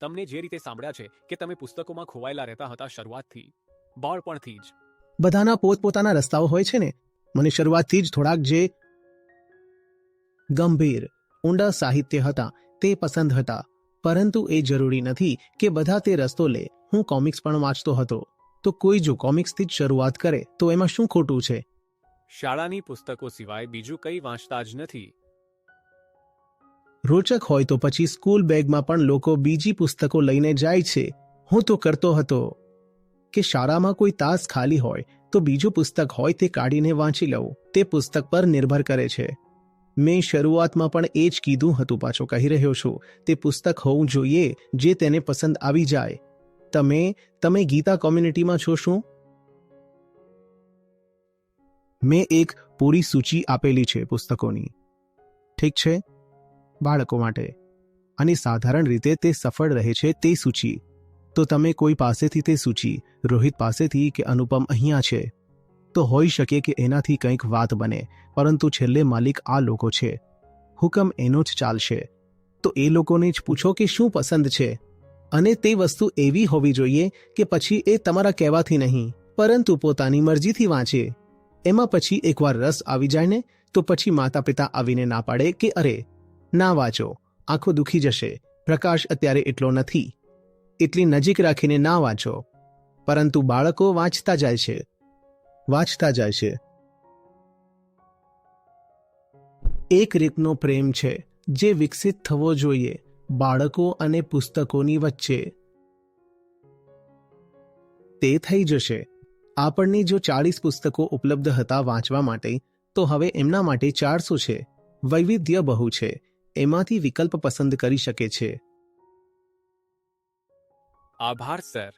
તમને જે રીતે સાંભળ્યા છે કે તમે પુસ્તકોમાં ખોવાયેલા રહેતા હતા શરૂઆતથી બાળપણથી જ. બધાના પોતપોતાના રસ્તાઓ હોય છે ને? મને શરૂઆતથી જ થોડાક જે ગંભીર ઊંડા સાહિત્ય હતા તે પસંદ હતા. પરંતુ એ જરૂરી નથી કે બધા તે રસ્તો લે. હું કોમિક્સ પણ વાંચતો હતો. તો કોઈ જો કોમિક્સથી જ શરૂઆત કરે તો એમાં શું ખોટું છે? શાળાની પુસ્તકો સિવાય બીજું કંઈ વાંચતા જ નથી. રોચક હોય તો પછી સ્કૂલ બેગમાં પણ લોકો બીજી પુસ્તકો લઈને જાય છે. હું તો કરતો હતો કે શાળામાં કોઈ તાસ ખાલી હોય તો બીજું પુસ્તક હોય તે કાઢીને વાંચી લઉં. તે પુસ્તક પર નિર્ભર કરે છે. મેં શરૂઆતમાં પણ એ જ કીધું હતું, પાછો કહી રહ્યો છું. તે પુસ્તક હોવું જોઈએ જે તેને પસંદ આવી જાય. તમે તમે ગીતા કોમ્યુનિટીમાં છો શું? મેં એક પૂરી સૂચિ આપેલી છે પુસ્તકોની. ઠીક છે? બાળકો માટે. અને સાધારણ રીતે તે સફળ રહે છે તે સૂચિ. તો તમે કોઈ પાસેથી તે સૂચિ, રોહિત પાસેથી કે અનુપમ અહીંયા છે? તો હોઈ શકે કે એનાથી કંઈક વાત બને, પરંતુ છેલ્લે માલિક આ લોકો છે. હુકમ એનો જ ચાલશે. તો એ લોકોને જ પૂછો કે શું પસંદ છે? અને તે વસ્તુ એવી હોવી જોઈએ કે પછી એ તમારા કહેવાથી નહીં, પરંતુ પોતાની મરજીથી વાંચે. એમાં પછી એકવાર રસ આવી જાય ને, તો પછી માતા પિતા આવીને ના પાડે કે અરે ના વાંચો, આંખો દુખી જશે, પ્રકાશ અત્યારે એટલો નથી. એટલી નજીક રાખીને ના વાંચો, પરંતુ બાળકો વાંચતા જાય છે. વાંચતા જાય છે. એક રીતનો પ્રેમ છે, જે વિકસિત થવો જોઈએ, બાળકો અને પુસ્તકોની વચ્ચે. તે થઈ જશે. આપણને જો ચાળીસ પુસ્તકો ઉપલબ્ધ હતા વાંચવા માટે, તો હવે એમના માટે ચારસો છે. વૈવિધ્ય બહુ છે. એમાંથી વિકલ્પ પસંદ કરી શકે છે. આભાર સર.